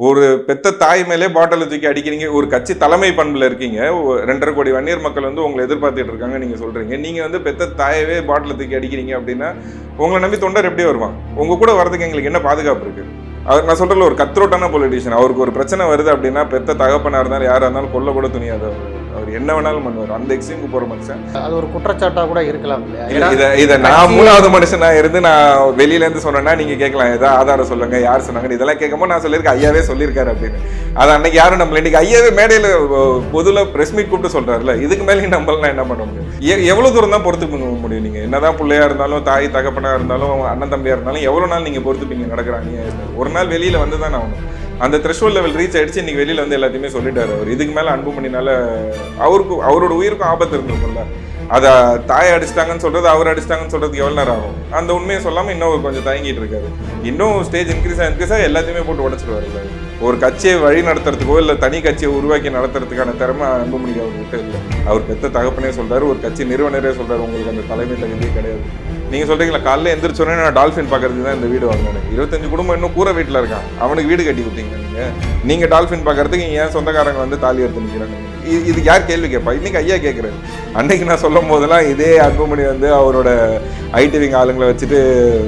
ஒரு பெத்த தாய் மேலே பாட்டில் தூக்கி அடிக்கிறீங்க ஒரு கட்சி தலைமை பண்பில் இருக்கீங்க ரெண்டரை கோடி வன்னியர் மக்கள் வந்து உங்களை எதிர்பார்த்துட்டு இருக்காங்க நீங்கள் சொல்கிறீங்க நீங்கள் வந்து பெத்த தாயவே பாட்டில் தூக்கி அடிக்கிறீங்க அப்படின்னா உங்களை நம்பி தொண்டர் எப்படி வருவான். உங்க கூட வரதுக்கு எங்களுக்கு என்ன பாதுகாப்பு இருக்குது அவர் நான் சொல்கிறல ஒரு கத்ரோட்டான பொலிட்டீஷியன் அவருக்கு ஒரு பிரச்சனை வருது அப்படின்னா பெத்த தகப்பனாக இருந்தாலும் யாராக இருந்தாலும் கொல்ல கூட துணியாத அவர் என்ன வேணாலும் பண்ணுவார். அந்த எக்ஸ்ட்ரீமுக்கு போற மனுஷன். அது ஒரு குற்றச்சாட்டா கூட இருக்கலாம் இல்லையா? இத இத நான் மூணாவது மனுஷனா இருந்து நான் வெளியில இருந்து சொன்னேன்னா நீங்க கேட்கலாம். ஏதாவது ஆதாரம் சொல்லுங்க யார் சொன்னாங்க இதெல்லாம் கேட்கும்போது நான் சொல்லியிருக்கேன் ஐயாவே சொல்லியிருக்காரு அப்படின்னு. அது அன்னைக்கு யாரும் நம்மள இன்னைக்கு ஐயாவே மேடையில பொதுல பிரஸ் மீட் கூப்பிட்டு சொல்றாருல இதுக்கு மேலேயும் நம்மளாம் என்ன பண்ண முடியும்? எ- எவ்வளவு தூரம் தான் பொறுத்துக்க முடியும் நீங்க? என்னதான் பிள்ளையா இருந்தாலும் தாய் தகப்பனா இருந்தாலும் அண்ணன் தம்பியா இருந்தாலும் எவ்வளவு நாள் நீங்க பொறுத்துப்பீங்க நடக்கிறாங்க ஒரு நாள் வெளியில வந்து தான் ஆகணும். அந்த த்ரெஷ்ஹோல்ட் லெவல் ரீச் ஆயிடுச்சு. இன்னைக்கு வெளியில் வந்து எல்லாத்தையுமே சொல்லிட்டாரு அவர். இதுக்கு மேலே அன்புமணினால அவருக்கு அவரோட உயிருக்கும் ஆபத்து இருந்திருக்கும்ல. அதை தாயை அடிச்சிட்டாங்கன்னு சொல்கிறது அவர் அடிச்சிட்டாங்கன்னு சொல்கிறதுக்கு எவ்வளோ நேரம் ஆகும்? அந்த உண்மையை சொல்லாமல் இன்னும் கொஞ்சம் தயங்கிட்டு இருக்காரு. இன்னும் ஸ்டேஜ் இன்க்ரீஸ் இன்க்ரீஸ் எல்லாத்தையுமே போட்டு உடச்சிடுவாரு ஒரு கட்சியை வழி நடத்துறதுக்கோ இல்லை தனி கட்சியை உருவாக்கி நடத்துறதுக்கான திறமை அன்புமணி அவர்கிட்ட இல்லை. அவர் பெத்த தகப்பனே சொல்கிறார் ஒரு கட்சி நிறுவனரே சொல்கிறார் உங்களுக்கு அந்த தலைமை தகுதியே கிடையாது. நீங்கள் சொல்றீங்களா காலைல எந்திரிச்சோடனே நான் டால்ஃபின் பார்க்கறதுக்கு தான் இந்த வீடு வாங்கினேன் இருபத்தஞ்சு குடும்பம் இன்னும் கூரை வீட்டில் இருக்கான். அவனுக்கு வீடு கட்டி கொடுத்தீங்க நீங்க. நீங்கள் டால்ஃபின் பார்க்கறதுக்கு ஏன் சொந்தக்காரங்க வந்து தாலி எடுத்து நிற்கிறாங்க இது யார் கேள்வி கேட்பா இன்னைக்கு ஐயா கேட்குறாரு அன்னைக்கு நான் சொல்லும் போதெல்லாம் இதே அன்புமணி வந்து அவரோட ஐடி விங் ஆளுங்களை வச்சுட்டு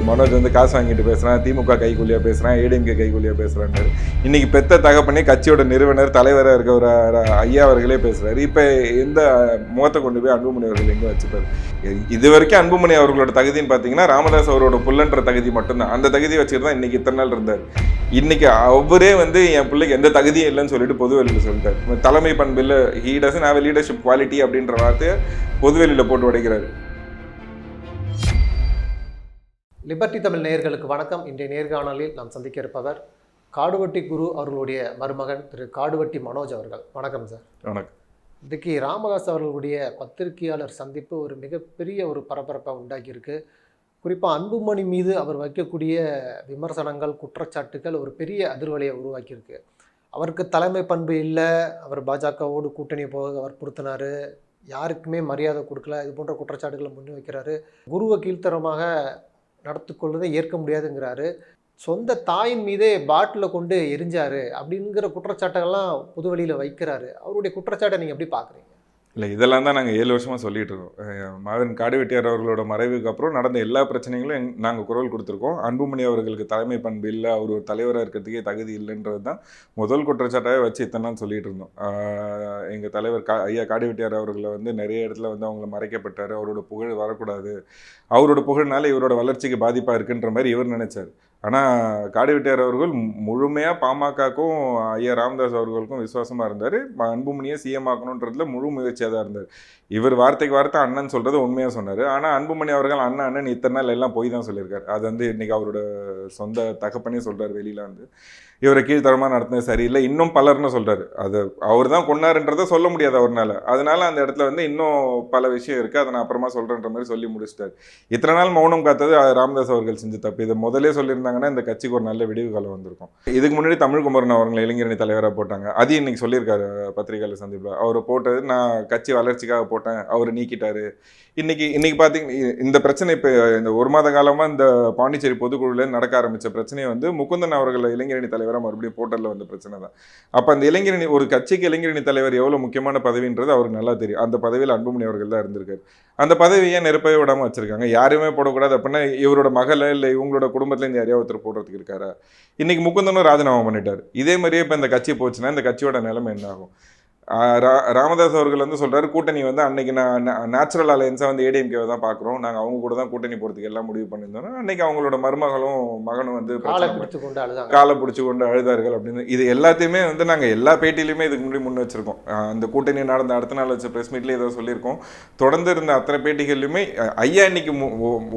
மனோஜ் வந்து காசு வாங்கிட்டு பேசுறான் திமுக கைக்கூலியா பேசுகிறான் ஏடிஎம்கே கைக்கூலியா பேசுறான்னு. இன்னைக்கு பெத்த தகப்பனே கட்சியோட நிறுவனர் தலைவராக இருக்கிற ஒரு ஐயா அவர்களே பேசுறாரு. இப்போ எந்த முகத்தை கொண்டு போய் அன்புமணி அவர்கள் எங்கே வச்சுப்பாரு? இது வரைக்கும் அன்புமணி அவர்களோட தகுதின்னு பார்த்தீங்கன்னா ராமதாஸ் அவரோட புல்லன்ற தகுதி மட்டும்தான். அந்த தகுதியை வச்சுட்டு தான் இன்னைக்கு இத்தனை நாள் இருந்தார். இன்னைக்கு அவரே வந்து என் பிள்ளைக்கு எந்த தகுதியும் இல்லைன்னு சொல்லிட்டு பொதுவெளியில் சொல்லிட்டார். தலைமை பண்பில் he doesn't have leadership quality அப்படின்ற வார்த்தையை பொதுவெளியில் போட்டு உடைக்கிறாரு. லிபர்டி தமிழ் நேயர்களுக்கு வணக்கம். இன்றைய நேர்காணலில் நாம் சந்திக்க இருப்பவர் காடுவட்டி குரு அவர்களுடைய மருமகன் திரு காடுவட்டி மனோஜ் அவர்கள். வணக்கம் சார் வணக்கம். இன்றைக்கி ராமதாஸ் அவர்களுடைய பத்திரிகையாளர் சந்திப்பு ஒரு மிகப்பெரிய ஒரு பரபரப்பை உண்டாக்கியிருக்கு. குறிப்பாக அன்புமணி மீது அவர் வைக்கக்கூடிய விமர்சனங்கள் குற்றச்சாட்டுகள் ஒரு பெரிய அதிர்வலையை உருவாக்கியிருக்கு. அவருக்கு தலைமை பண்பு இல்லை. அவர் பாஜகவோடு கூட்டணி போக அவர் பொருத்தினார். யாருக்குமே மரியாதை கொடுக்கல. இது போன்ற குற்றச்சாட்டுகளை முன்வைக்கிறாரு. குருவை கீழ்த்தரமாக நடத்திக்கொள்வதை ஏற்க முடியாதுங்கிறாரு. சொந்த தாயின் மீதே பாட்டில் கொண்டு எரிஞ்சாரு அப்படிங்கிற குற்றச்சாட்டுகள்லாம் பொதுவெளியில் வைக்கிறாரு. அவருடைய குற்றச்சாட்டை நீங்கள் எப்படி பார்க்குறீங்க இல்லை இதெல்லாம் தான் நாங்கள் ஏழு வருஷமாக சொல்லிகிட்டு இருக்கோம். மாதன் காடுவெட்டியார் அவர்களோட மறைவுக்கு அப்புறம் நடந்த எல்லா பிரச்சனைகளும் நாங்கள் குரல் கொடுத்துருக்கோம். அன்புமணி அவர்களுக்கு தலைமை பண்பு இல்லை அவர் ஒரு தலைவராக இருக்கிறதுக்கே தகுதி இல்லைன்றது தான் முதல் குற்றச்சாட்டாக வச்சு இத்தனை நாள் சொல்லிகிட்டு இருந்தோம். எங்கள் தலைவர் கா ஐயா காடுவெட்டியார் அவர்களை வந்து நிறைய இடத்துல வந்து அவங்கள மறைக்கப்பட்டார். அவரோட புகழ் வரக்கூடாது. அவரோட புகழ்னால இவரோட வளர்ச்சிக்கு பாதிப்பாக இருக்குன்ற மாதிரி இவர் நினைச்சார். ஆனால் காடுவெட்டியார் அவர்கள் முழுமையாக பாமகக்கும் ஐயா ராமதாஸ் அவர்களுக்கும் விசுவாசமாக இருந்தார். அன்புமணியை சிஎம் ஆக்கணுன்றதுல முழு முயற்சியாக தான் இருந்தார். இவர் வார்த்தைக்கு வார்த்தை அண்ணன் சொல்கிறது உண்மையாக சொன்னார். ஆனால் அன்புமணி அவர்கள் அண்ணன் அண்ணன் இத்தனை நாள் எல்லாம் போய் தான் சொல்லியிருக்காரு. அது வந்து இன்றைக்கி அவரோட சொந்த தகப்பனே சொல்கிறார் வெளியில் வந்து. இவரை கீழ்த்தரமாக நடத்தினது சரியில்லை. இன்னும் பலர்னு சொல்கிறாரு அது அவர் தான் கொண்டாருன்றதை சொல்ல முடியாது அவர்னால. அதனால அந்த இடத்துல வந்து இன்னும் பல விஷயம் இருக்குது அதை நான் அப்புறமா சொல்கிறேன்ற மாதிரி சொல்லி முடிச்சிட்டார். இத்தனை நாள் மௌனம் காத்தது ராமதாஸ் அவர்கள் செஞ்ச தப்பு. இதை முதலே சொல்லியிருந்தாங்கன்னா இந்த கட்சிக்கு ஒரு நல்ல விடிவு காலம் வந்திருக்கும். இதுக்கு முன்னாடி தமிழ் குமரன் அவர்களை இளைஞரணி தலைவராக போட்டாங்க. அது இன்னைக்கு சொல்லியிருக்காரு பத்திரிகையில் சந்திப்பில். அவர் போட்டது நான் கட்சி வளர்ச்சிக்காக போட்டேன். அவர் நீக்கிட்டாரு. இன்னைக்கு இன்னைக்கு பார்த்தீங்கன்னா இந்த பிரச்சனை இப்போ இந்த ஒரு மாத காலமாக இந்த பாண்டிச்சேரி பொதுக்குழுல நடக்க ஆரம்பித்த பிரச்சனையை வந்து முகுந்தன் அவர்கள் இளைஞரணி தலைவராக மறுபடியும் போட்டரில் வந்த பிரச்சனை தான். அப்போ அந்த இளைஞரணி ஒரு கட்சிக்கு இளைஞரணி தலைவர் எவ்வளோ முக்கியமான பதவின்றது அவருக்கு நல்லா தெரியும். அந்த பதவியில் அன்புமணி அவர்கள் தான் இருந்திருக்காரு. அந்த பதவியை நெருப்பவே விடாமல் வச்சிருக்காங்க? யாருமே போடக்கூடாது அப்படின்னா இவரோட மகளை இல்லை இவங்களோட குடும்பத்துலேருந்து யாரையா ஒருத்தர் போடுறதுக்கு இருக்காரா? இன்றைக்கி முக்குந்தனும் ராஜினாமா பண்ணிட்டார். இதே மாதிரியே இப்போ இந்த கட்சி போச்சுன்னா இந்த கட்சியோட நிலைமை என்ன ஆகும்? ரா- ராமதாஸ் அவர்கள் வந்து சொல்றாரு கூட்டணி வந்து அன்னைக்கு நான் நேச்சுரல் அலையன்ஸாக வந்து ஏடிஎம்கேவை தான் பார்க்குறோம். நாங்கள் அவங்க கூட தான் கூட்டணி போகிறதுக்கு எல்லாம் முடிவு பண்ணியிருந்தோம் அன்னைக்கு அவங்களோட மருமகளும் மகனும் வந்து காலை பிடிச்சி கொண்டு அழுதார்கள் அப்படின்னு. இது எல்லாத்தையுமே வந்து நாங்கள் எல்லா பேட்டிலையுமே இதுக்கு முன்னாடி முன் வச்சிருக்கோம். அந்த கூட்டணி நடந்த அடுத்த நாள் வச்ச ப்ரெஸ் மீட்லேயே ஏதோ சொல்லியிருக்கோம். தொடர்ந்து இருந்த அத்தனை பேட்டிகள்லையுமே ஐயா இன்னைக்கு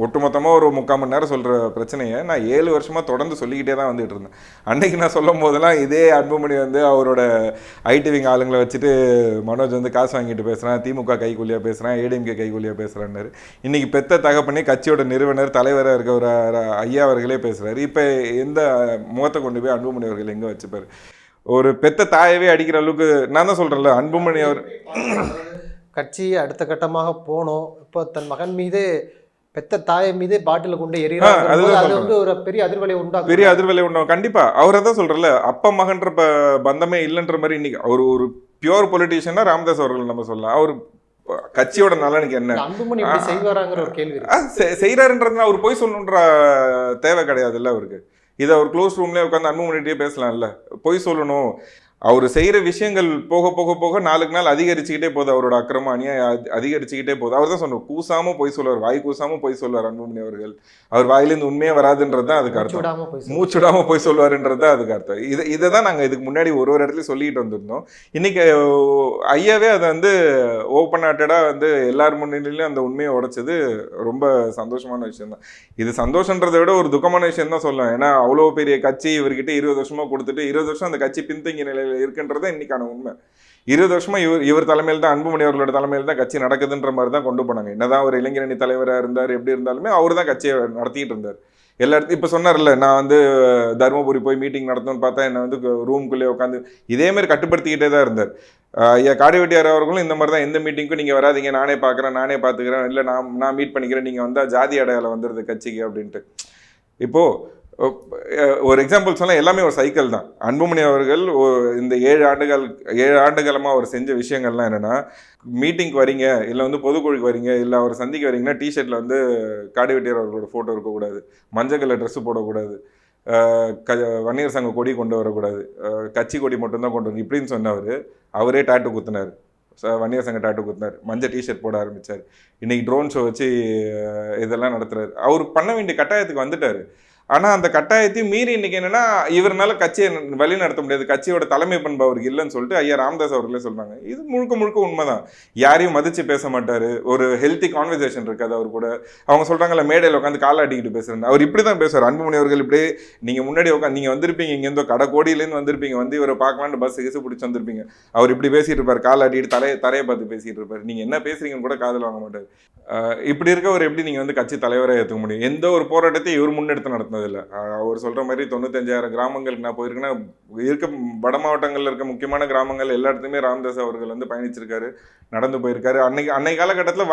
ஒட்டுமொத்தமாக ஒரு முக்கால் மணி நேரம் சொல்கிற பிரச்சனையை நான் ஏழு வருஷமாக தொடர்ந்து சொல்லிக்கிட்டே தான் வந்துட்டு இருந்தேன். அன்னைக்கு நான் சொல்லும் போதெல்லாம் இதே அன்புமணி வந்து அவரோட ஐடி விங் ஆளுங்களை வச்சுட்டு மனோஜ் வந்து காசு வாங்கிட்டு பேசுகிறான் திமுக கைக்கூலியாக பேசுகிறான் ஏடிஎம்கே கைக்கூலியாக பேசுகிறான்னாரு இன்னைக்கு பெத்த தகப்பனே கட்சியோட நிறுவனர் தலைவராக இருக்க ஒரு ஐயா அவர்களே பேசுகிறாரு இப்போ எந்த முகத்தை கொண்டு போய் அன்புமணி அவர்கள் எங்கே வச்சுப்பாரு? ஒரு பெத்த தாயவே அடிக்கிற அளவுக்கு நான் தான் சொல்கிறேன்ல அன்புமணி அவர். கட்சி அடுத்த கட்டமாக போனோம். இப்போ தன் மகன் மீது பெத்த தாயை மீதே பாட்டில கொண்டு அதுதான் அது. வந்து ஒரு பெரிய அதிர்வலை உண்டாகும் பெரிய அதிர்வலை உண்டாகும் கண்டிப்பா அவரை தான் சொல்றல அப்பா மகன்ற பந்தமே இல்லைன்ற மாதிரி இன்னைக்கு அவர் ஒரு பியூர் பொலிட்டீஷியனா ராமதாஸ் அவர்கள் நம்ம சொல்லலாம். அவர் கட்சியோட நலனுக்கு என்ன? அன்புமணி செய்வாராங்கிற ஒரு கேள்வி அவர் போய் சொல்லணுன்ற தேவை கிடையாதுல்ல அவருக்கு. இதை அவர் க்ளோஸ் ரூம்லேயே உட்காந்து அன்புமணிகிட்டே பேசலாம்ல. பொய் சொல்லணும். அவர் செய்கிற விஷயங்கள் போக போக போக நாளுக்கு நாள் அதிகரிச்சுக்கிட்டே போகுது. அவரோட அக்கிரமம் அநியாயம் அதி- அதிகரிச்சுக்கிட்டே போகுது. அவர் தான் சொன்னார் கூசாம பொய் சொல்லுவார். வாய் கூசாம பொய் சொல்லுவார் அன்புமணி அவர்கள். அவர் வாயிலேருந்து உண்மையே வராதுன்றது தான் அதுக்கு அர்த்தம். விடாம போய் சொல்லுங்க. மூச்சுடாம போய் சொல்லுவாருன்றது தான் அதுக்கு அர்த்தம். இதை இதை தான் நாங்கள் இதுக்கு முன்னாடி ஒரு ஒரு இடத்துலையும் சொல்லிட்டு வந்திருந்தோம். இன்னைக்கு அஹ், ஐயாவே அதை வந்து ஓப்பன் ஹார்ட்டடாக வந்து எல்லார் முன்னிலையிலும் அந்த உண்மையை உடைச்சது ரொம்ப சந்தோஷமான விஷயம் தான் இது சந்தோஷன்றதை விட ஒரு துக்கமான விஷயம் தான் சொல்லலாம். ஏன்னா அவ்வளோ பெரிய கட்சி இவர்கிட்ட இருபது வருஷமா கொடுத்துட்டு இருபது வருஷம் அந்த கட்சி பின்தங்கிய நிலையில் இருக்குன்றது இன்னைக்கான உண்மை. இருபது வருஷமா இவர் இவர் தலைமையில் தான் அன்புமணி அவர்களோட தலைமையில் தான் கட்சி நடக்குதுன்ற மாதிரி தான் கொண்டு போனாங்க. என்னதான் ஒரு இளைஞரணி தலைவராக இருந்தார் எப்படி இருந்தாலுமே அவர் தான் கட்சியை நடத்திட்டு இருந்தார். எல்லா இடத்தையும் இப்போ சொன்னார்ல நான் வந்து தருமபுரி போய் மீட்டிங் நடத்தணும்னு பார்த்தா என்னை வந்து ரூம்குள்ளே உட்காந்து இதே மாதிரி கட்டுப்படுத்திக்கிட்டே தான் இருந்தார். என் காடிவெட்டியார் அவர்களும் இந்த மாதிரி தான் எந்த மீட்டிங்க்கும் நீங்கள் வராதீங்க நானே பார்க்குறேன் நானே பார்த்துக்கிறேன் இல்லை நான் நான் மீட் பண்ணிக்கிறேன் நீங்கள் வந்தால் ஜாதி அடையாளம் வந்துடுது கட்சிக்கு அப்படின்ட்டு. இப்போது ஒரு எக்ஸாம்பிள் சொன்னால் எல்லாமே ஒரு சைக்கிள் தான். அன்புமணி அவர்கள் இந்த ஏழு ஆண்டுகள் ஏழு ஆண்டுகளமாக அவர் செஞ்ச விஷயங்கள்லாம் என்னென்னா மீட்டிங்க்கு வரீங்க இல்லை வந்து பொதுக்குழுக்கு வரீங்க இல்லை அவர் சந்திக்க வரீங்கன்னா டிஷர்ட்டில் வந்து காடிவெட்டியார் அவர்களோட ஃபோட்டோ இருக்கக்கூடாது. மஞ்சள் கலர் ட்ரெஸ்ஸு போடக்கூடாது. க வன்னியர் சங்க கொடி கொண்டு வரக்கூடாது. கட்சி கொடி மட்டும்தான் கொண்டு வரணும். இப்படின்னு சொன்னவர் அவரே டாட்டு குத்துனார். வன்னியர் சங்க டாட்டு குத்துனார். மஞ்சள் டிஷர்ட் போட ஆரம்பித்தார் இன்றைக்கி ட்ரோன் ஷோ வச்சு இதெல்லாம் நடத்துகிறார் அவர் பண்ண வேண்டிய கட்டாயத்துக்கு வந்துட்டார். ஆனால் அந்த கட்டாயத்தையும் மீறி இன்னைக்கு என்னன்னா இவர்னால கட்சியை வழி நடத்த முடியாது. கட்சியோட தலைமை பண்பு அவருக்கு இல்லைன்னு சொல்லிட்டு ஐயா ராமதாஸ் அவர்களே சொல்றாங்க. இது முழுக்க முழுக்க உண்மைதான். யாரையும் மதிச்சு பேச மாட்டாரு. ஒரு ஹெல்த்தி கான்வர்சேஷன் இருக்காது அவர் கூட. அவங்க சொல்றாங்கல்ல மேடையில் உட்காந்து காலை அடிக்கிட்டு பேசுறேன் அவர் இப்படி தான் பேசுவார். அன்புமணி அவர்கள் இப்படி நீங்கள் முன்னாடி உட்காந்து நீங்கள் வந்திருப்பீங்க இங்கேருந்தோ கடை கோடியிலேருந்து வந்திருப்பீங்க. வந்து இவரை பார்க்கலான்னு பஸ் கிசு பிடிச்சி வந்திருப்பீங்க. அவர் இப்படி பேசிட்டு இருப்பார். காலை அடிக்கிட்டு தலையை தரையை பார்த்து பேசிட்டு இருப்பார். நீங்கள் என்ன பேசுறீங்கன்னு கூட காதில் வாங்க மாட்டார். இப்படி இருக்கவர் எப்படி நீங்கள் வந்து கட்சி தலைவராக ஏற்றுக்க முடியும்? எந்த ஒரு போராட்டத்தையும் இவர் முன்னெடுத்து நடத்தினதில்ல ஆஹ் அவர் சொல்கிற மாதிரி தொண்ணூத்தஞ்சாயிரம் கிராமங்களுக்கு நான் போயிருக்கேன்னா இருக்க வட மாவட்டங்களில் இருக்க முக்கியமான கிராமங்கள் எல்லா இடத்துலையுமே ராம்தாஸ் அவர்கள் வந்து பயணிச்சிருக்காரு நடந்து போயிருக்காரு. அன்னைக்கு அன்னைக்கு காலகட்டத்தில்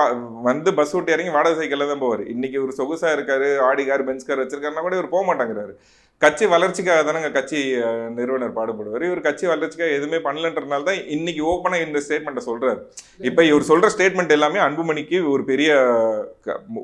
வந்து பஸ் விட்டு இறங்கி வாடகை சைக்கிளில் தான் போவார். இன்றைக்கி ஒரு சொகுசாக இருக்கார் ஆடி கார் பெஞ்ச் கார் வச்சிருக்காருன்னா கூட இவர் போக மாட்டேங்கிறாரு. கட்சி வளர்ச்சிக்காக தானே கட்சி நிறுவனர் பாடுபடுவார். இவர் கட்சி வளர்ச்சிக்காக எதுவுமே பண்ணலன்றதுனால தான் இன்னைக்கு ஓப்பனாக இந்த ஸ்டேட்மெண்ட்டை சொல்றாரு. இப்போ இவர் சொல்ற ஸ்டேட்மெண்ட் எல்லாமே அன்புமணிக்கு ஒரு பெரிய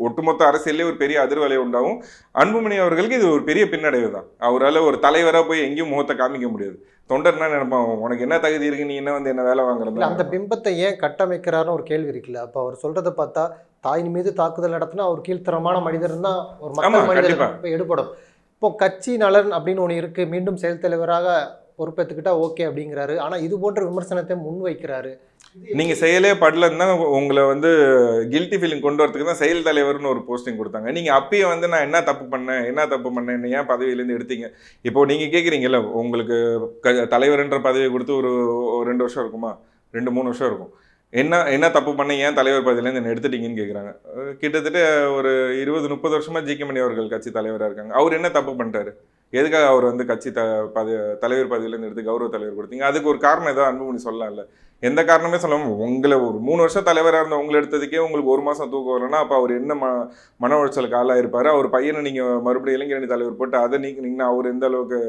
ஒட்டுமொத்த அரசியலே ஒரு பெரிய அதிர்வலை உண்டாகும் அன்புமணி அவர்களுக்கு இது ஒரு பெரிய பின்னடைவு தான். அவரால் ஒரு தலைவராக போய் எங்கேயும் முகத்தை காமிக்க முடியாது. தொண்டர்னா நினைப்பான் உனக்கு என்ன தகுதி இருக்கு? நீ என்ன வந்து என்ன வேலை வாங்குறது? அந்த பிம்பத்தை ஏன் கட்டமைக்கிறாருன்னு ஒரு கேள்வி இருக்குல்ல. அப்ப அவர் சொல்றதை பார்த்தா தாயின் மீது தாக்குதல் நடத்தினா அவர் கீழ்த்தரமான மனிதர் தான் ஒரு மக்கள் மனிதர் எடுபடும். இப்போ கட்சி நலன் அப்படின்னு ஒன்று இருக்குது மீண்டும் செயல் தலைவராக பொறுப்பேற்றுக்கிட்டா ஓகே அப்படிங்கிறாரு. ஆனால் இது போன்ற விமர்சனத்தை முன் வைக்கிறாரு. நீங்கள் செயலே படலன்னு தான் உங்களை வந்து கில்ட்டி ஃபீலிங் கொண்டு வரதுக்கு தான் செயல் தலைவர்னு ஒரு போஸ்டிங் கொடுத்தாங்க. நீங்கள் அப்பயே வந்து நான் என்ன தப்பு பண்ணேன் என்ன தப்பு பண்ணேன் என்ன ஏன் பதவியிலேருந்து எடுத்தீங்க? இப்போது நீங்கள் கேட்குறீங்கல்ல உங்களுக்கு க- தலைவர்ன்ற பதவி கொடுத்து ஒரு ஒரு ரெண்டு வருஷம் இருக்குமா? ரெண்டு மூணு வருஷம் இருக்கும். என்ன என்ன தப்பு பண்ண ஏன் தலைவர் பதவியிலேருந்து என்ன எடுத்துட்டீங்கன்னு கேட்குறாங்க கிட்டத்தட்ட ஒரு இருபது முப்பது வருஷமாக ஜி கே மணி அவர்கள் கட்சி தலைவராக இருக்காங்க. அவர் என்ன தப்பு பண்ணிட்டாரு? எதுக்காக அவர் வந்து கட்சி த பத தலைவர் பதவியிலேருந்து எடுத்து கௌரவ தலைவர் கொடுத்தீங்க? அதுக்கு ஒரு காரணம் ஏதாவது அன்புமணி சொல்லலாம்ல. எந்த காரணமே சொல்லாம உங்களை ஒரு மூணு வருஷம் தலைவராக இருந்த உங்களை எடுத்ததுக்கே உங்களுக்கு ஒரு மாதம் தூக்கம் வரலன்னா அப்போ அவர் என்ன ம மன உளைச்சலுக்கு ஆளாயிருப்பாரு அவர் பையனை நீங்கள் மறுபடியும் இளைஞரணி தலைவர் போட்டு அதை நீக்கினீங்கன்னா அவர் எந்த அளவுக்கு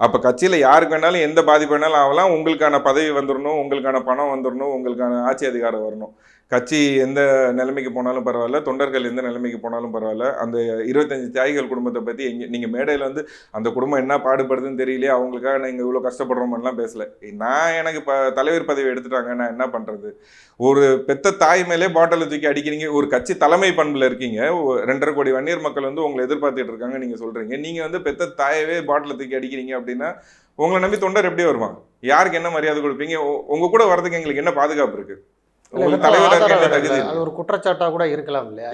அப்போ கட்சியில் யாருக்கு வேணாலும் எந்த பாதிப்பு வேணாலும் ஆகலாம். உங்களுக்கான பதவி வந்துடணும் உங்களுக்கான பணம் வந்துடணும் உங்களுக்கான ஆட்சி அதிகாரம் வரணும். கட்சி எந்த நிலைமைக்கு போனாலும் பரவாயில்ல தொண்டர்கள் எந்த நிலைமைக்கு போனாலும் பரவாயில்ல. அந்த இருபத்தஞ்சு தியாகிகள் குடும்பத்தை பற்றி எங்கே நீங்கள் மேடையில் வந்து அந்த குடும்பம் என்ன பாடுபடுதுன்னு தெரியலையே அவங்களுக்காக நீங்கள் இவ்வளோ கஷ்டப்படுறோமெல்லாம் பேசலை. நான் எனக்கு இப்போ தலைவர் பதவி எடுத்துட்டாங்க நான் என்ன பண்ணுறது ஒரு பெத்த தாய் மேலே பாட்டிலை தூக்கி அடிக்கிறீங்க ஒரு கட்சி தலைமை பண்பில் இருக்கீங்க ரெண்டரை கோடி வன்னியர் மக்கள் வந்து உங்களை எதிர்பார்த்துட்டு இருக்காங்க நீங்கள் சொல்கிறீங்க நீங்கள் வந்து பெத்த தாயவே பாட்டிலை தூக்கி அடிக்கிறீங்க அப்படின்னா உங்களை நம்பி தொண்டர் எப்படி வருவான் யாருக்கு என்ன மரியாதை கொடுப்பீங்க? உங்கள் கூட வரதுக்கு எங்களுக்கு என்ன பாதுகாப்பு இருக்குது அது ஒரு குற்றச்சாட்டா கூட இருக்கலாம் இல்லையா?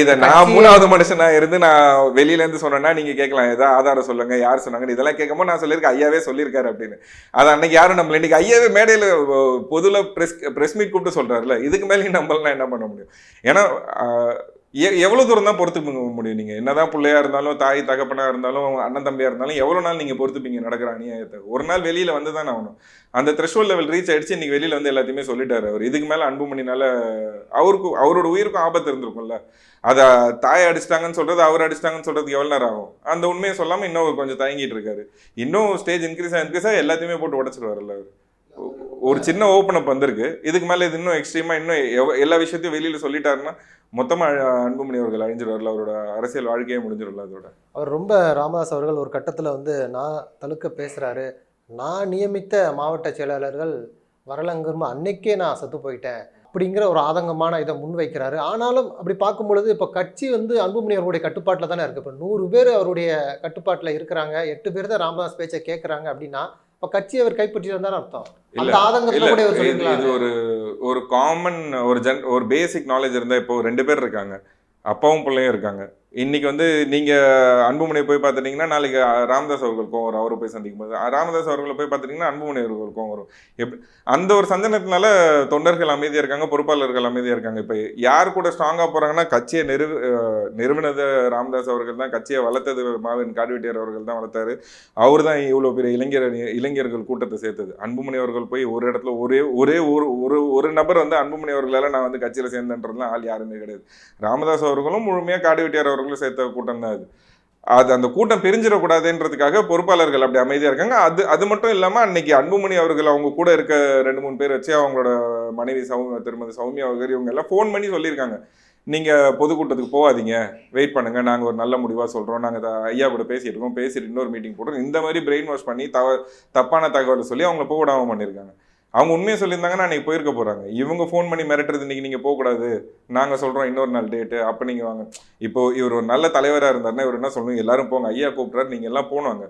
இத நான் மூணாவது மனுஷனா இருந்து நான் வெளியில இருந்து சொன்னேன்னா நீங்க கேட்கலாம். ஏதாவது ஆதாரம் சொல்லுங்க யார் சொன்னாங்க இதெல்லாம் கேட்கும்போது நான் சொல்லியிருக்கேன் ஐயாவே சொல்லியிருக்காரு அப்படின்னு. அது அன்னைக்கு யாரும் நம்மள இன்னைக்கு ஐயாவே மேடையில பொதுல பிரஸ் பிரஸ் மீட் கூப்பிட்டு சொல்றாருல இதுக்கு மேலேயும் நம்மளாம் என்ன பண்ண முடியும்? ஏன்னா எவ்வளோ தூரம் தான் பொறுத்துப்பீங்க முடியும் நீங்கள் என்னதான் பிள்ளையா இருந்தாலும் தாய் தகப்பனாக இருந்தாலும் அண்ணன் தம்பியாக இருந்தாலும் எவ்வளோ நாள் நீங்கள் பொறுத்துப்பீங்க நடக்கிற அநியாயத்தை? ஒரு நாள் வெளியில் வந்து தான் ஆகணும். அந்த த்ரெஷோல்ட் லெவல் ரீச் ஆகிடுச்சு இன்றைக்கி வெளியில் வந்து எல்லாத்தையுமே சொல்லிட்டாரு அவர். இதுக்கு மேல அன்புமணினால அவருக்கு அவரோட உயிருக்கும் ஆபத்து இருந்திருக்கும்ல. அதை தாய் அடிச்சிட்டாங்கன்னு சொல்கிறது அவர் அடிச்சிட்டாங்கன்னு சொல்கிறதுக்கு எவ்வளோ நேரம் ஆகும்? அந்த உண்மையை சொல்லாமல் இன்னும் கொஞ்சம் தயங்கிட்டு இருக்காரு. இன்னும் ஸ்டேஜ் இன்க்ரீஸ் இன்க்ரீஸாக எல்லாத்தையுமே போட்டு உடச்சிருவார்ல அவர். ஒரு சின்ன ஓப்பன் அப் வந்திருக்கு. இதுக்கு மேல இது இன்னும் எக்ஸ்ட்ரீமா இன்னும் எல்லா விஷயத்தையும் வெளியில சொல்லிட்டாருன்னா மொத்தமா அன்புமணி அவர்கள் அழிஞ்சிருவார்ல அவரோட அரசியல் வாழ்க்கையே முடிஞ்சிடல அதோட. அவர் ரொம்ப ராமதாஸ் அவர்கள் ஒரு கட்டத்தில் வந்து நான் தழுக்க பேசுகிறாரு நான் நியமித்த மாவட்ட செயலாளர்கள் வரலங்குமா அன்னைக்கே நான் செத்து போயிட்டேன் அப்படிங்கிற ஒரு ஆதங்கமான இதை முன்வைக்கிறாரு. ஆனாலும் அப்படி பார்க்கும் பொழுது இப்போ கட்சி வந்து அன்புமணி அவருடைய கட்டுப்பாட்டில் தானே இருக்குது இப்போ நூறு பேர் அவருடைய கட்டுப்பாட்டில் இருக்கிறாங்க எட்டு பேர் தான் ராமதாஸ் பேச்சை கேட்குறாங்க அப்படின்னா இப்போ கட்சியை அவர் கைப்பற்றிட்டு தானே அர்த்தம். அந்த ஆதங்கத்தில் கூட இது ஒரு ஒரு காமன் ஒரு ஜன் ஒரு பேசிக் நாலேஜ் இருந்தா இப்போ ரெண்டு பேர் இருக்காங்க. அப்பாவும் பிள்ளையும் இருக்காங்க. இன்னைக்கு வந்து நீங்க அன்புமணியை போய் பார்த்துட்டீங்கன்னா நாளைக்கு ராமதாஸ் அவர்கள் கோவம் வரும். அவரை போய் சந்திக்கும் போது. ராமதாஸ் அவர்களை போய் பார்த்துட்டீங்கன்னா அன்புமணி அவர்கள் கோவம் வரும். எப்படி அந்த ஒரு சந்தனத்தினால தொண்டர்கள் அமைதியாக இருக்காங்க பொறுப்பாளர்கள் அமைதியாக இருக்காங்க. இப்போ யார் கூட ஸ்ட்ராங்காக போகிறாங்கன்னா கட்சியை நிறுவ நிறுவனது ராமதாஸ் அவர்கள் தான். கட்சியை வளர்த்தது மாவின் காடுவெட்டியார் அவர்கள் தான் வளர்த்தாரு. அவர் தான் இவ்வளோ பெரிய இளைஞர் இளைஞர்கள் கூட்டத்தை சேர்த்தது. அன்புமணி அவர்கள் போய் ஒரு இடத்துல ஒரே ஒரே ஒரு ஒரு ஒரு நபர் வந்து அன்புமணி அவர்களால் நான் வந்து கட்சியில் சேர்ந்தன்றதுலாம் ஆள் யாருமே கிடையாது. ராமதாஸ் அவர்களும் முழுமையாக காடுவெட்டியார் அவர்களும் சேர்த்த கூட்டம் தான் அது. அது அந்த கூட்டம் பிரிஞ்சிடக்கூடாதுன்றதுக்காக பொறுப்பாளர்கள் அப்படி அமைதியாக இருக்காங்க. அது அது மட்டும் இல்லாமல் அன்னைக்கு அன்புமணி அவர்கள் அவங்க கூட இருக்க ரெண்டு மூணு பேர் வச்சு அவங்களோட மனைவி சௌ திருமதி சௌமியா அவர்கள் இவங்க எல்லாம் ஃபோன் பண்ணி சொல்லியிருக்காங்க. நீங்கள் பொதுக்கூட்டத்துக்கு போகாதீங்க. வெயிட் பண்ணுங்கள் நாங்கள் ஒரு நல்ல முடிவாக சொல்கிறோம் நாங்கள் ஐயா கூட பேசிட்டு இருக்கோம். பேசிட்டு இன்னொரு மீட்டிங் போடுறோம். இந்த மாதிரி பிரெயின் வாஷ் பண்ணி தவ தப்பான தகவலை சொல்லி அவங்கள போக விடாமல் பண்ணியிருக்காங்க. அவங்க உண்மையை சொல்லியிருந்தாங்கன்னா அன்னைக்கு போயிருக்க போகிறாங்க இவங்க ஃபோன் பண்ணி மிரட்டுறது இன்னைக்கு நீங்கள் போகக்கூடாது. நாங்கள் சொல்கிறோம் இன்னொரு நாள் டேட்டு அப்போ நீங்கள் வாங்க. இப்போ இவர் ஒரு நல்ல தலைவராக இருந்தாருன்னா இவர் என்ன சொல்லணும் எல்லாரும் போங்க ஐயா கூப்பிட்றாரு நீங்கள் எல்லாம் போனாங்க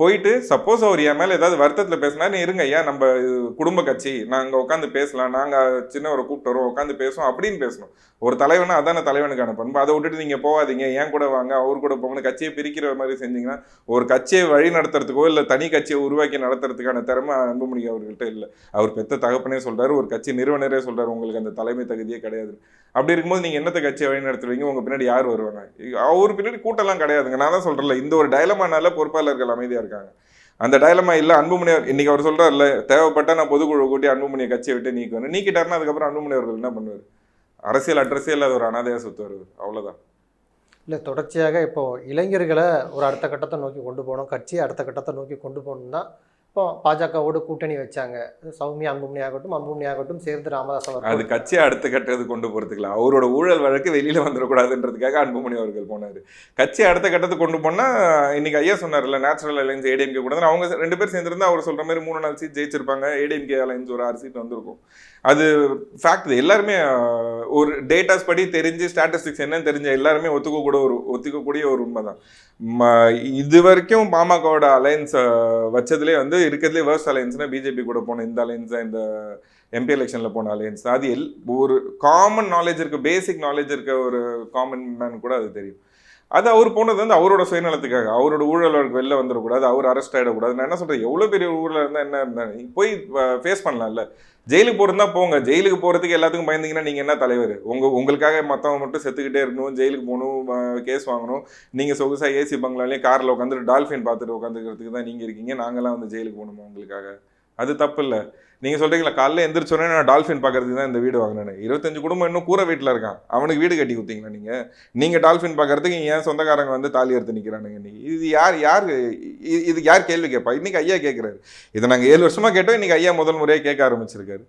போயிட்டு சப்போஸ் அவர் என் மேலே ஏதாவது வருத்தத்தில் பேசினா நீ இருங்க ஐயா நம்ம குடும்ப கட்சி. நாங்கள் உட்காந்து பேசலாம். நாங்கள் சின்னவரை கூப்பிட்டு வரோம் உட்காந்து பேசுவோம் அப்படின்னு பேசணும். ஒரு தலைவனா அதான தலைவனுக்கான பண்பு அதை விட்டுட்டு நீங்கள் போகாதீங்க. ஏன் கூட வாங்க அவர் கூட போகணும் கட்சியை பிரிக்கிற மாதிரி செஞ்சீங்கன்னா ஒரு கட்சியை வழி நடத்துறதுக்கோ இல்லை தனி கட்சியை உருவாக்கி நடத்துறதுக்கான திறமை அன்புமணி அவர்கிட்ட இல்லை. அவர் பெத்த தகப்பனே சொல்கிறாரு ஒரு கட்சி நிறுவனரே சொல்கிறார் உங்களுக்கு அந்த தலைமை தகுதியே கிடையாது. அப்படி இருக்கும்போது நீங்கள் என்னத்த கட்சியை வழி நடத்துவீங்க? உங்கள் பின்னாடி யார் வருவாங்க? அவர் பின்னாடி கூட்டம்லாம் கிடையாதுங்க. நான் தான் சொல்கிறேன் இந்த ஒரு டைலமானால பொறுப்பாளர்கள் அமைதியாக இருக்காங்க அந்த டயலமா இல்லை அன்புமணி இன்னைக்கு அவர் சொல்றாருல்ல தேவைப்பட்டா நான் பொதுக்குழு கூட்டி அன்புமணியை கட்சியை விட்டு நீக்குவேன் நீக்கிட்டாருன்னா அதுக்கப்புறம் அன்புமணி அவர்கள் என்ன பண்ணுவார்? அரசியல் அட்ரஸே இல்லாத ஒரு அனாதையா சுத்துவார் அவ்வளோதான் இல்லை தொடர்ச்சியாக இப்போ இளைஞர்களை ஒரு அடுத்த கட்டத்தை நோக்கி கொண்டு போகணும் கட்சியை அடுத்த கட்டத்தை நோக்கி கொண்டு போகணும் தான் இப்போ பாஜகவோடு கூட்டணி வச்சாங்க. சௌமியா அன்புமணி ஆகட்டும் அன்புமணி ஆகட்டும் சேர்ந்து ராமதாஸ் அது கட்சியை அடுத்த கட்டத்துக்கு கொண்டு போகிறதுக்கலாம் அவரோட ஊழல் வழக்கு வெளியில் வந்துடக்கூடாதுன்றதுக்காக அன்புமணி அவர்கள் போனார். கட்சியை அடுத்த கட்டத்துக்கு கொண்டு போனால் இன்னைக்கு ஐயா சொன்னார்ல நேச்சுரல் அலைன்ஸ் ஏடிஎம்கே கூட அவங்க ரெண்டு பேர் சேர்ந்துருந்தா அவர் சொல்கிற மாதிரி மூணு நாலு சீட் ஜெயிச்சிருப்பாங்க. ஏடிஎம்கே அலைன்ஸ் ஒரு ஆறு சீட் வந்திருக்கும். அது ஃபேக்ட் எல்லாருமே ஒரு டேட்டாஸ் படி தெரிஞ்சு ஸ்டாட்டிஸ்டிக்ஸ் என்னன்னு தெரிஞ்ச எல்லாருமே ஒத்துக்கக்கூட ஒரு ஒத்துக்கக்கூடிய ஒரு உண்மைதான். ம- இது வரைக்கும் பாமகவோட அலைன்ஸ் வச்சதுலேயே வந்து இருக்கிறதுலே வேர்ஸ் அலையன்ஸ்னா பிஜேபி கூட போன இந்த அலைன்ஸ் இந்த எம்பி எலெக்ஷனில் போன அலையன்ஸ் அது எல் ஒரு காமன் நாலேஜ் இருக்க பேசிக் நாலேஜ் இருக்க ஒரு காமன் மேன் கூட அது தெரியும். அது அவர் போனது வந்து அவரோட சுயநலத்துக்காக. அவரோட ஊழலருக்கு வெளில வந்துடக்கூடாது அவர் அரெஸ்ட் ஆகிடக்கூடாது நான் என்ன சொல்கிறேன் எவ்வளோ பெரிய ஊரில் இருந்தால் என்ன போய் ஃபேஸ் பண்ணலாம்ல. ஜெயிலுக்கு போகிறதா போங்க. ஜெயிலுக்கு போகிறதுக்கு எல்லாத்துக்கும் பயந்தீங்கன்னா நீங்கள் என்ன தலைவர்? உங்கள் உங்களுக்காக மற்றவங்க மட்டும் செத்துக்கிட்டே இருக்கணும் ஜெயிலுக்கு போகணும் கேஸ் வாங்கணும். நீங்கள் சொகுசாக ஏசி பங்களாலேயே காரில் உட்காந்துட்டு டால்ஃபின் பார்த்துட்டு உட்காந்துக்கிறதுக்கு தான் நீங்கள் இருக்கீங்க. நாங்களாம் வந்து ஜெயிலுக்கு போகணுமா உங்களுக்காக? அது தப்பு இல்லை நீங்கள் சொல்கிறீங்களா காலைல எந்திரிச்சோடனே நான் டால்ஃபின் பார்க்கறதுக்கு தான் இந்த வீடு வாங்கினேன் இருபத்தஞ்சு குடும்பம் இன்னும் கூற வீட்டில் இருக்கான். அவனுக்கு வீடு கட்டி கொடுத்தீங்களா நீங்கள் நீங்கள் டால்ஃபின் பார்க்கறதுக்கு ஏன் சொந்தக்காரங்க வந்து தாலி எடுத்து நிற்கிறானுங்க இன்னைக்கு இது யார் யார் இ- இது யார் கேள்வி கேட்பா? இன்றைக்கி ஐயா கேட்குறாரு இதை நாங்கள் ஏழு வருஷமாக கேட்டோம் இன்றைக்கி ஐயா முதல் முறையாக கேட்க ஆரம்பிச்சிருக்காரு.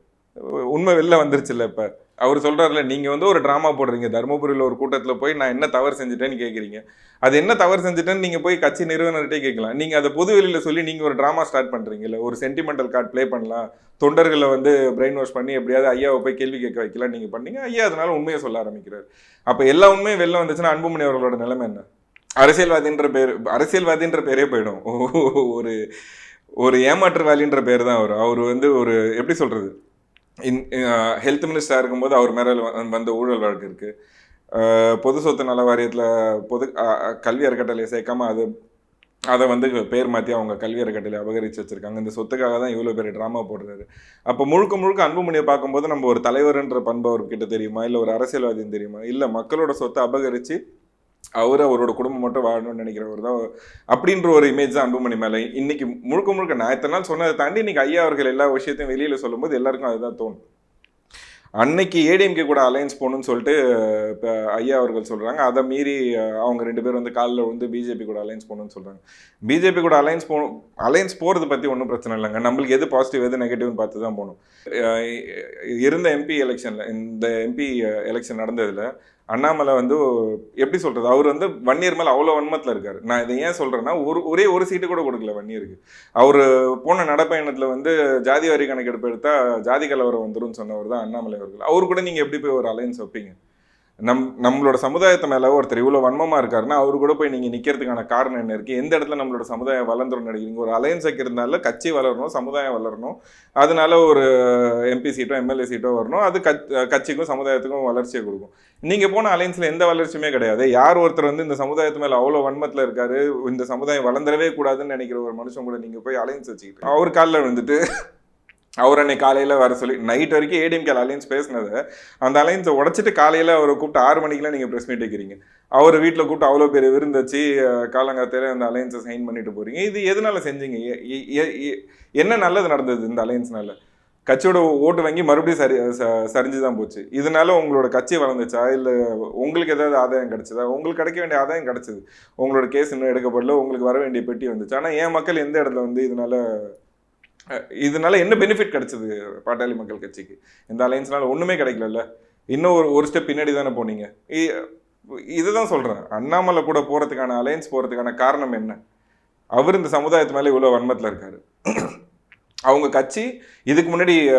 உண்மை வெளில வந்துருச்சுல்ல இப்போ. அவர் சொல்கிறார்ல நீங்கள் வந்து ஒரு ட்ராமா போடுறீங்க. தருமபுரியில் ஒரு கூட்டத்தில் போய் நான் என்ன தவறு செஞ்சுட்டேன்னு கேட்குறீங்க அது என்ன தவறு செஞ்சுட்டேன்னு நீங்கள் போய் கட்சி நிறுவனர்கிட்டே கேட்கலாம். நீங்கள் அதை பொது வெளியில் சொல்லி நீங்கள் ஒரு ட்ராமா ஸ்டார்ட் பண்ணுறீங்கல்ல ஒரு சென்டிமெண்டல் கார்டு ப்ளே பண்ணலாம். தொண்டர்களை வந்து பிரெயின் வாஷ் பண்ணி எப்படியாவது ஐயாவை போய் கேள்வி கேட்க வைக்கலாம் நீங்கள் பண்ணீங்க. ஐயா அதனால உண்மையை சொல்ல ஆரம்பிக்கிறார். அப்போ எல்லா உண்மையும் வெளில வந்துச்சுன்னா அன்புமணி அவர்களோட நிலைமை என்ன? அரசியல்வாதின்ற பேர் அரசியல்வாதின்ற பேரே போயிடும். ஒரு ஒரு ஏமாற்று வேலின்ற பேர் தான் அவர். அவர் வந்து ஒரு எப்படி சொல்கிறது இன் ஹெல்த் மினிஸ்டராக இருக்கும்போது அவர் மேலே வந்த ஊழல் வழக்கு இருக்குது பொது சொத்து நல வாரியத்தில் பொது கல்வி அறக்கட்டளை சேர்க்காம அது அதை வந்து பேர் மாற்றி அவங்க கல்வி அறக்கட்டளை அபகரித்து வச்சுருக்காங்க. இந்த சொத்துக்காக தான் இவ்வளோ பெரிய ட்ராமா போடுறாரு. அப்போ முழுக்க முழுக்க அன்புமணியை பார்க்கும்போது நம்ம ஒரு தலைவர்ன்ற பண்பு அவர்கிட்ட தெரியுமா? இல்லை ஒரு அரசியல்வாதின்னு தெரியுமா? இல்லை மக்களோட சொத்தை அபகரித்து அவர் அவரோட குடும்பம் மட்டும் வாழணும்னு நினைக்கிறவர் தான் அப்படின்ற ஒரு இமேஜ் தான் அன்புமணி மேலே. இன்னைக்கு முழுக்க முழுக்க நான் இத்தனை நாள் சொன்னதை தாண்டி இன்னைக்கு ஐயா அவர்கள் எல்லா விஷயத்தையும் வெளியில் சொல்லும்போது எல்லாருக்கும் அதுதான் தோணும். அன்னைக்கு ஏடிஎம்கே கூட அலையன்ஸ் போகணும்னு சொல்லிட்டு இப்போ ஐயா அவர்கள் சொல்கிறாங்க அதை மீறி அவங்க ரெண்டு பேரும் வந்து காலில் வந்து பிஜேபி கூட அலையன்ஸ் போகணும்னு சொல்கிறாங்க பிஜேபி கூட அலையன்ஸ் போகணும் அலையன்ஸ் போகிறது பற்றி ஒன்றும் பிரச்சனை இல்லைங்க. நம்மளுக்கு எது பாசிட்டிவ் எது நெகட்டிவ்னு பார்த்து தான் போகணும். இருந்த எம்பி எலெக்ஷனில் இந்த எம்பி எலெக்ஷன் நடந்ததில் அண்ணாமலை வந்து எப்படி சொல்கிறது அவர் வந்து வன்னியர் மேலே அவ்வளோ வன்மத்தில் இருக்கார். நான் இதை ஏன் சொல்கிறேன்னா ஒரு ஒரே ஒரு சீட்டு கூட கொடுக்கல வன்னியருக்கு. அவர் போன நடப்பயணத்தில் வந்து ஜாதி வாரி கணக்கெடுப்பு எடுத்தால் ஜாதி கலவரம் வந்துடும் சொன்னவர் தான் அண்ணாமலை அவர்கள். அவர் கூட நீங்கள் எப்படி போய் ஒரு அலையன்ஸ் வைப்பீங்க? நம் நம்மளோட சமுதாயத்து மேலே ஒருத்தர் இவ்வளோ வன்மமாக இருக்காருன்னா அவரு கூட போய் நீங்கள் நிற்கிறதுக்கான காரணம் என்ன இருக்குது எந்த இடத்துல நம்மளோட சமுதாயம் வளர்ந்துரும் நினைக்கிறீங்க? ஒரு அலையன்ஸ் வைக்கிறதுனால கட்சி வளரணும் சமுதாயம் வளரணும். அதனால ஒரு எம்பி சீட்டோ எம்எல்ஏ சீட்டோ வரணும். அது கட்சிக்கும் சமுதாயத்துக்கும் வளர்ச்சியை கொடுக்கும். நீங்கள் போன அலையன்ஸில் எந்த வளர்ச்சியுமே கிடையாது. யார் ஒருத்தர் வந்து இந்த சமுதாயத்து மேலே அவ்வளோ வன்மத்தில் இருக்காரு? இந்த சமுதாயம் வளர்ந்துடவே கூடாதுன்னு நினைக்கிற ஒரு மனுஷன் கூட நீங்கள் போய் அலையன்ஸ் வச்சுக்கிட்டு அவர் காலில் வந்துட்டு அவர் அன்னைக்கு காலையில் வர சொல்லி நைட் வரைக்கும் ஏடிஎம்கே அலையன்ஸ் பேசினதை. அந்த அலையன்ஸை உடச்சிட்டு காலையில் அவரை கூப்பிட்டு ஆறு மணிக்கெலாம் நீங்கள் ப்ரெஸ் மீட் வைக்கிறீங்க. அவர் வீட்டில் கூப்பிட்டு அவ்வளோ பேர் விருந்து வச்சு அந்த அலையன்ஸை சைன் பண்ணிட்டு போகிறீங்க இது எதனால செஞ்சீங்க? என்ன நல்லது நடந்தது இந்த அலையன்ஸ்னால கட்சியோட ஓட்டு வாங்கி மறுபடியும் சரி ச- சரிஞ்சு தான் போச்சு. இதனால உங்களோட கட்சி வளர்ந்துச்சா? இல்லை உங்களுக்கு ஏதாவது ஆதாயம் கிடைச்சதா? உங்களுக்கு கிடைக்க வேண்டிய ஆதாயம் கிடைச்சது. உங்களோட கேஸ் இன்னும் எடுக்கப்படல. உங்களுக்கு வர வேண்டிய பெட்டி வந்துச்சு. ஆனால் என் மக்கள் எந்த இடத்துல வந்து இதனால இதனால என்ன பெனிஃபிட் கிடைச்சது பாட்டாளி மக்கள் கட்சிக்கு? இந்த அலையன்ஸ்னால ஒன்றுமே கிடைக்கலல்ல. இன்னும் ஒரு ஒரு ஸ்டெப் பின்னாடி தானே போனீங்க. இ- இதுதான் சொல்கிறேன் அண்ணாமலை கூட போகிறதுக்கான அலையன்ஸ் போகிறதுக்கான காரணம் என்ன? அவர் இந்த சமுதாயத்து மேலே இவ்வளோ வன்மத்தில் இருக்காரு. அவங்க கட்சி இதுக்கு முன்னாடி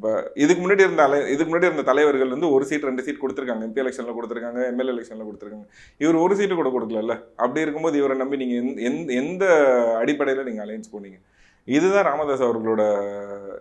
ப- இதுக்கு முன்னாடி இருந்த அலை இதுக்கு முன்னாடி இருந்த தலைவர்கள் வந்து ஒரு சீட் ரெண்டு சீட் கொடுத்துருக்காங்க. எம்பி எலெக்ஷனில் கொடுத்துருக்காங்க எம்எல்ஏ எலெக்ஷனில் கொடுத்துருக்காங்க. இவர் ஒரு சீட்டு கூட கொடுக்கலல்ல. அப்படி இருக்கும்போது இவரை நம்பி நீங்கள் எந்த எந்த அடிப்படையில் நீங்கள் அலையன்ஸ் போனீங்க? இதுதான் ராமதாஸ் அவர்களோட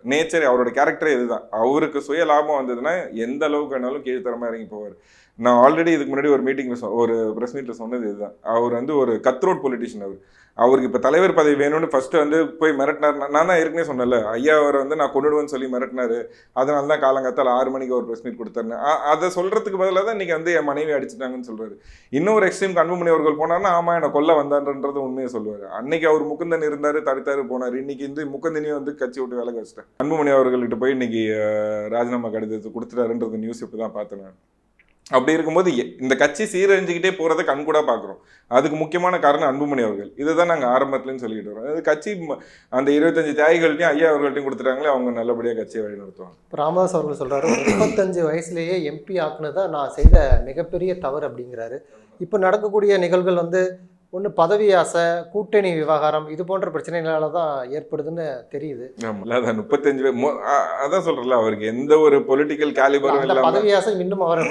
நேச்சர் அவரோட கேரக்டரே இதுதான். அவருக்கு சுய லாபம் வந்ததுன்னா எந்த அளவுக்கு வேணாலும் கீழ்த்தரமாக இறங்கி போவார். நான் ஆல்ரெடி இதுக்கு முன்னாடி ஒரு மீட்டிங்கில் ஒரு ப்ரெஸ் மீட்டில் சொன்னது இதுதான். அவர் வந்து ஒரு கத்ரோட் பொலிட்டிஷியன் அவர். அவருக்கு இப்போ தலைவர் பதவி வேணும்னு ஃபர்ஸ்ட் வந்து போய் மிரட்டினார். நான் தான் ஏற்கனவே சொன்னேன்ல ஐயா அவரை வந்து நான் கொண்டுடுவேன்னு சொல்லி மிரட்டினாரு. அதனால தான் காலங்காத்தால் ஆறு மணிக்கு ஒரு ப்ரெஸ் மீட் கொடுத்தாருன்னு. அதை சொல்கிறதுக்கு பதிலாக தான் இன்றைக்கி வந்து என் மனைவி அடிச்சிட்டாங்கன்னு சொல்கிறாரு இன்னொரு எக்ஸ்ட்ரீம் அன்புமணி அவர்கள் போனார்னா ஆமா என்னை கொல்ல வந்தான்றது உண்மையை சொல்லுவார். அன்னைக்கு அவர் முகுந்தன் இருந்தார் தடுத்தாரு போனார். இன்னைக்கு வந்து முக்குந்தனையும் வந்து கட்சி விட்டு வேலை வச்சிட்டேன். அன்புமணி அவர்கள்கிட்ட போய் இன்னைக்கு ராஜினாமா கடிதத்தை கொடுத்துட்டாருன்றது நியூஸ் இப்போ தான் பார்த்தேன் நான். அப்படி இருக்கும்போது எ- இந்த கட்சி சீரழிஞ்சுக்கிட்டே போகிறத கண்கூடாக பார்க்குறோம். அதுக்கு முக்கியமான காரணம் அன்புமணி அவர்கள். இதுதான் நாங்கள் ஆரம்பத்துலேருந்து சொல்லிக்கிட்டு வரோம். அது கட்சி ம- அந்த இருபத்தஞ்சு தியாகிகள்ட்டையும் ஐயா அவர்கள்ட்டையும் கொடுத்துட்டாங்களே அவங்க நல்லபடியாக கட்சியை வழி நடத்துவாங்க இப்போ ராமதாஸ் அவர்கள் சொல்கிறாரு முப்பத்தஞ்சு வயசுலேயே எம்பி ஆக்குனதான் நான் செய்த மிகப்பெரிய தவறு அப்படிங்கிறாரு. இப்போ நடக்கக்கூடிய நிகழ்வுகள் வந்து ஒன்று பதவி ஆசை கூட்டணி விவகாரம் இது போன்ற பிரச்சனைகளால தான் ஏற்படுதுன்னு தெரியுது. ஆமாம் அதான் முப்பத்தஞ்சு அதான் சொல்கிறல அவருக்கு எந்த ஒரு பொலிட்டிக்கல் கேலிபரும் இல்லாமல் பதவி ஆசை இன்னும் அவரை.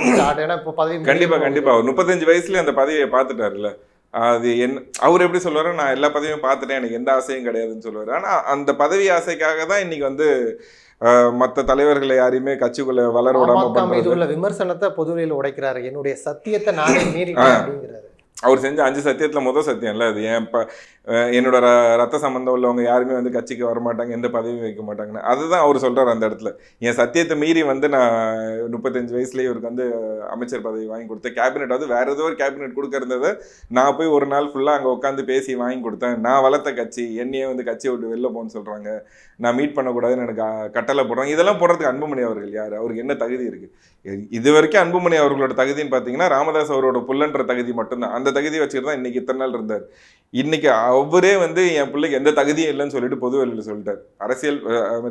ஏன்னா இப்போ பதவி கண்டிப்பா முடியும் கண்டிப்பா. அவர் முப்பத்தஞ்சு வயசுல அந்த பதவியை பார்த்துட்டாருல்ல. அது என்ன அவர் எப்படி சொல்லுவாரு நான் எல்லா பதவியும் பார்த்துட்டேன் எனக்கு எந்த ஆசையும் கிடையாதுன்னு சொல்லுவாரு. ஆனா அந்த பதவி ஆசைக்காக தான் இன்னைக்கு வந்து மத்த தலைவர்களை யாரையுமே கட்சிக்குள்ள வளர விடாம பண்றது. உள்ள விமர்சனத்தை பொதுவெளியில் உடைக்கிறாரு. என்னுடைய சத்தியத்தை நானே ஆ. அப்படிங்கிறாரு. அவர் செஞ்ச அஞ்சு சத்தியத்தில் முதல் இல்லை அது. ஏன் இப்போ என்னோட ர- ரத்த சம்மந்தம் உள்ளவங்க யாருமே வந்து கட்சிக்கு வர மாட்டாங்க எந்த பதவியும் வைக்க மாட்டாங்கன்னு. அதுதான் அவர் சொல்கிறார் அந்த இடத்துல. என் சத்தியத்தை மீறி வந்து நான் முப்பத்தஞ்சு வயசுலேயே இவருக்கு வந்து அமைச்சர் பதவி வாங்கி கொடுத்தேன். கேபினெட் அது வேறு ஏதோ ஒரு கேபினெட் கொடுக்க நான் போய் ஒரு நாள் ஃபுல்லாக அங்கே உட்காந்து பேசி வாங்கி கொடுத்தேன். நான் வளர்த்த கட்சி என்னையே வந்து கட்சியை விட்டு வெளில போகணும்னு சொல்கிறாங்க நான் மீட் பண்ணக்கூடாதுன்னு எனக்கு கட்டளை போடுறாங்க. இதெல்லாம் போடுறதுக்கு அன்புமணி அவர்கள் யார்? அவருக்கு என்ன தகுதி இருக்குது இது வரைக்கும் அன்புமணி அவர்களோட தகுதின்னு பார்த்தீங்கன்னா ராமதாஸ் அவரோட புல்லன்ற தகுதி மட்டும்தான். அந்த தகுதியை வச்சுட்டு தான் இன்னைக்கு இத்தனை நாள் இருந்தார். இன்னைக்கு அவரே வந்து என் பிள்ளைக்கு எந்த தகுதியும் இல்லைன்னு சொல்லிட்டு பொது வெளியில் சொல்லிட்டார். அரசியல்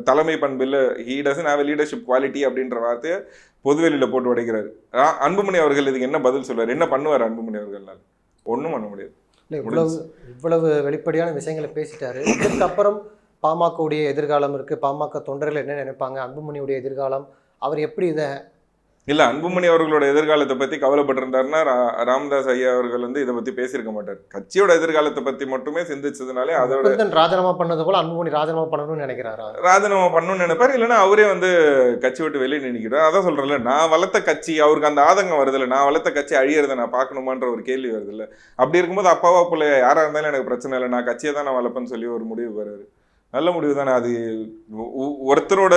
தலைமை பண்பில் he doesn't have leadership quality அப்படின்ற வார்த்தையை பொது வெளியில போட்டு உடைக்கிறார். ஆ- அன்புமணி அவர்கள் இதுக்கு என்ன பதில் சொல்வார்? என்ன பண்ணுவார் அன்புமணி அவர்கள்னால ஒன்றும் பண்ண முடியாது. இல்லை இவ்வளவு இவ்வளவு வெளிப்படையான விஷயங்களை பேசிட்டாரு. இதுக்கப்புறம் பாமகவுடைய எதிர்காலம் இருக்குது பாமக தொண்டர்கள் என்ன நினைப்பாங்க? அன்புமணியுடைய எதிர்காலம் அவர் எப்படி இதை இல்ல அன்புமணி அவர்களோட எதிர்காலத்தை பத்தி கவலைப்பட்டிருந்தாருன்னா ராமதாஸ் ஐயா அவர்கள் வந்து இதை பத்தி பேசியிருக்க மாட்டார். கட்சியோட எதிர்காலத்தை பத்தி மட்டுமே சிந்திச்சதுனாலே அதோட ராஜினாமா பண்ணது போல அன்புமணி ராஜினாமா பண்ணணும்னு நினைக்கிறாரா? ராஜினாமா பண்ணணும்னு நினைப்பாரு இல்லைன்னா அவரே வந்து கட்சி விட்டு வெளியே நினைக்கிறார் அதான் சொல்றேன்ல நான் வளர்த்த கட்சி அவருக்கு அந்த ஆதங்கம் வருதுல்ல நான் வளர்த்த கட்சி அழியறதை நான் பார்க்கணுமான்ற ஒரு கேள்வி வருதுல்ல. அப்படி இருக்கும்போது அப்பாவா பிள்ளைய யாரா இருந்தாலும் எனக்கு பிரச்சனை இல்லை நான் கட்சியை தான் நான் வளர்ப்பேன்னு சொல்லி ஒரு முடிவு வர்றாரு நல்ல முடிவு தானே. அது ஒருத்தரோட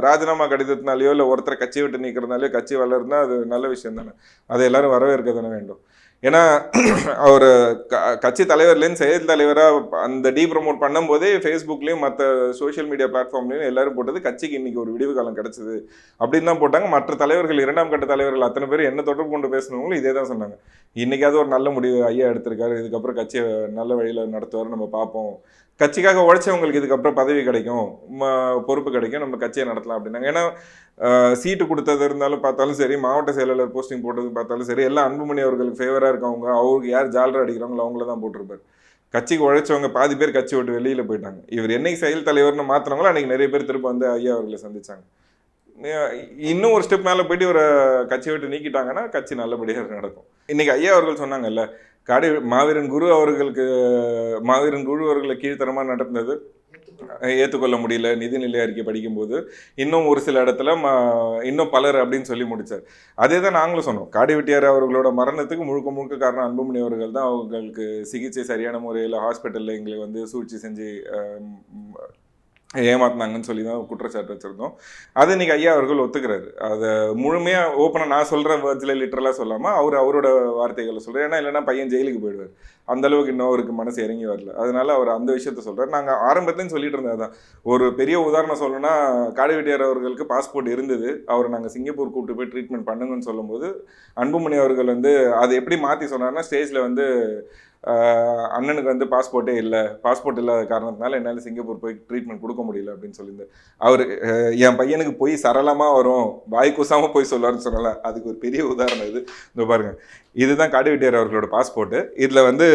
ராஜினாமா கடிதத்தினாலேயோ இல்லை ஒருத்தரை கட்சியை விட்டு நீக்கிறதுனாலயோ கட்சி வளருதுன்னா அது நல்ல விஷயம் தானே. அதை எல்லாரும் வரவேற்க தானே வேண்டும். ஏன்னா அவர் க கட்சி தலைவர்லேருந்து செயல் தலைவராக அந்த டீ ப்ரமோட் பண்ணும்போதே ஃபேஸ்புக்லேயும் மற்ற சோஷியல் மீடியா பிளாட்ஃபார்ம்லேயும் எல்லாரும் போட்டது கட்சிக்கு இன்றைக்கி ஒரு விடிவு காலம் கிடச்சிது. அப்படின்னு தான் போட்டாங்க. மற்ற தலைவர்கள் இரண்டாம் கட்ட தலைவர்கள் அத்தனை பேர் என்ன தொடர்பு கொண்டு பேசினவங்களும் இதே தான் சொன்னாங்க. இன்னைக்காவது ஒரு நல்ல முடிவு ஐயா எடுத்திருக்காரு. இதுக்கப்புறம் கட்சியை நல்ல வழியில் நடத்துவார். நம்ம பார்ப்போம். கட்சிக்காக உழைச்சவங்களுக்கு இதுக்கப்புறம் பதவி கிடைக்கும். ம- பொறுப்பு கிடைக்கும். நம்ம கட்சியை நடத்தலாம் அப்படின்னாங்க. ஏன்னா சீட்டு கொடுத்தது இருந்தாலும் பார்த்தாலும் சரி மாவட்ட செயலாளர் போஸ்டிங் போட்டது பார்த்தாலும் சரி எல்லாம் அன்புமணி அவர்களுக்கு ஃபேவராக இருக்கவங்க அவருக்கு யார் ஜாலர் அடிக்கிறாங்களோ அவங்கள தான் போட்டிருப்பார். கட்சிக்கு உழைச்சவங்க பாதி பேர் கட்சி விட்டு வெளியில் போயிட்டாங்க. இவர் என்னைக்கு செயல் தலைவர்னு மாத்தினாங்களோ அன்னைக்கு நிறைய பேர் திரும்ப வந்து ஐயா அவர்களை சந்தித்தாங்க இன்னும் ஒரு ஸ்டெப் மேலே போயிட்டு ஒரு கட்சி விட்டு நீக்கிட்டாங்கன்னா கட்சி நல்லபடியாக நடக்கும். இன்றைக்கி ஐயா அவர்கள் சொன்னாங்கல்ல காடி மாவீரன் குரு அவர்களுக்கு மாவீரன் குரு அவர்களை கீழ்த்தரமாக நடந்தது ஏற்றுக்கொள்ள முடியல நிதிநிலை அறிக்கை படிக்கும்போது இன்னும் ஒரு சில இடத்துல ம இன்னும் பலர் அப்படின்னு சொல்லி முடிச்சார். அதே தான் நாங்களும் சொன்னோம். காடி வெட்டியார் அவர்களோட மரணத்துக்கு முழுக்க முழுக்க காரணம் அன்புமணி அவர்கள் தான் அவங்களுக்கு சிகிச்சை சரியான முறையில் ஹாஸ்பிட்டலில் எங்களை வந்து சூழ்ச்சி செஞ்சு ஏமாத்தினாங்கன்னு சொல்லி தான் குற்றச்சாட்டு வச்சுருந்தோம். அது இன்றைக்கி ஐயா அவர்கள் ஒத்துக்கிறாரு. அதை முழுமையாக ஓப்பனாக நான் சொல்கிற வேர்ட்ஸில் லிட்டரலாக சொல்லாமல் அவர் அவரோட வார்த்தைகளை சொல்கிறார் ஏன்னா இல்லைன்னா பையன் ஜெயிலுக்கு போயிடுவார். அந்தளவுக்கு இன்னும் அவருக்கு மனசு இறங்கி வரல. அதனால அவர் அந்த விஷயத்த சொல்கிறார் நாங்கள் ஆரம்பத்துலேயும் சொல்லிட்டு இருந்தது தான் ஒரு பெரிய உதாரணம் சொல்லணும்னா காடுவெட்டியார் அவர்களுக்கு பாஸ்போர்ட் இருந்தது. அவர் நாங்கள் சிங்கப்பூர் கூப்பிட்டு போய் ட்ரீட்மெண்ட் பண்ணுங்கன்னு சொல்லும்போது அன்புமணி அவர்கள் வந்து அதை எப்படி மாற்றி சொன்னார்னா ஸ்டேஜில் வந்து அண்ணனுக்கு வந்து பாஸ்போர்ட்டே இல்லை. பாஸ்போர்ட் இல்லாத காரணத்தினால என்னால் சிங்கப்பூர் போய் ட்ரீட்மெண்ட் கொடுக்க முடியல அப்படின்னு சொல்லியிருந்தேன். அவர் என் பையனுக்கு போய் சரளமாக வரும். வாய் கூசாமல் போய் சொல்லுவார்னு சொல்லலை அதுக்கு ஒரு பெரிய உதாரணம் இது. இந்த பாருங்கள் இதுதான் காடுவெட்டியார் அவர்களோட பாஸ்போர்ட்டு. இதில் வந்து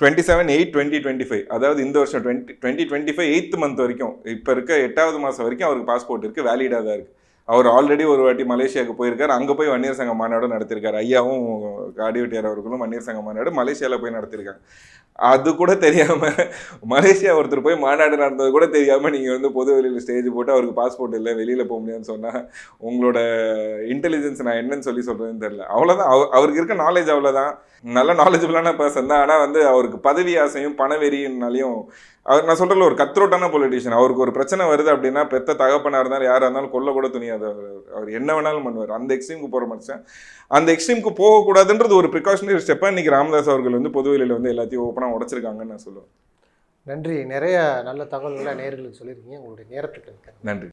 twenty seven eight twenty twenty five அதாவது இந்த வருஷம் twenty twenty twenty five eighth month வரைக்கும். இப்போ இருக்க எட்டாவது மாதம் வரைக்கும் அவருக்கு பாஸ்போர்ட் இருக்குது வேலிடாக தான் இருக்குது அவர் ஆல்ரெடி ஒரு வாட்டி மலேசியாவுக்கு போயிருக்காரு. அங்கே போய் வன்னியர் சங்க மாநாடு நடத்திருக்காரு. ஐயாவும் காடிவெட்டியார் அவர்களும் வன்னியர் சங்க மாநாடு மலேசியாவில் போய் நடத்திருக்காங்க. அது கூட தெரியாமல் மலேசியா ஒருத்தர் போய் மாநாடு நடந்தது கூட தெரியாமல் நீங்கள் வந்து பொது வெளியில் ஸ்டேஜ் போட்டு அவருக்கு பாஸ்போர்ட் இல்லை வெளியில் போக முடியாதுன்னு சொன்னால் உங்களோட இன்டெலிஜென்ஸ் நான் என்னன்னு சொல்லி சொல்கிறதுன்னு தெரியல. அவ்வளோதான் அவ அவருக்கு இருக்க நாலேஜ் அவ்வளோதான் நல்ல நாலேஜபிளான பர்சன் தான். ஆனால் வந்து அவருக்கு பதவி ஆசையும் பணவெறியினாலையும் அவர் நான் சொல்கிறல ஒரு கத்ரோட்டான பொலிட்டிஷியன் அவருக்கு ஒரு பிரச்சனை வருது அப்படின்னா பெத்த தகப்பனாக இருந்தாலும் யாராக இருந்தாலும் கொல்ல கூட துணியாது அவர். அவர் என்ன வேணாலும் பண்ணுவார். அந்த எக்ஸ்ட்ரீமுக்கு போகிற மனுஷன். அந்த எக்ஸ்ட்ரீமுக்கு போகக்கூடாதுன்றது ஒரு ப்ரிகாஷனரி ஸ்டெப்பாக இன்னைக்கு ராமதாஸ் அவர்கள் வந்து பொதுவெளியில் வந்து எல்லாத்தையும் ஓப்பனாக உடைச்சிருக்காங்கன்னு நான் சொல்லுவேன். நன்றி. நிறைய நல்ல தகவல்களை நேயர்களுக்கு சொல்லியிருக்கீங்க. உங்களுடைய நேரத்துக்கு. நன்றி.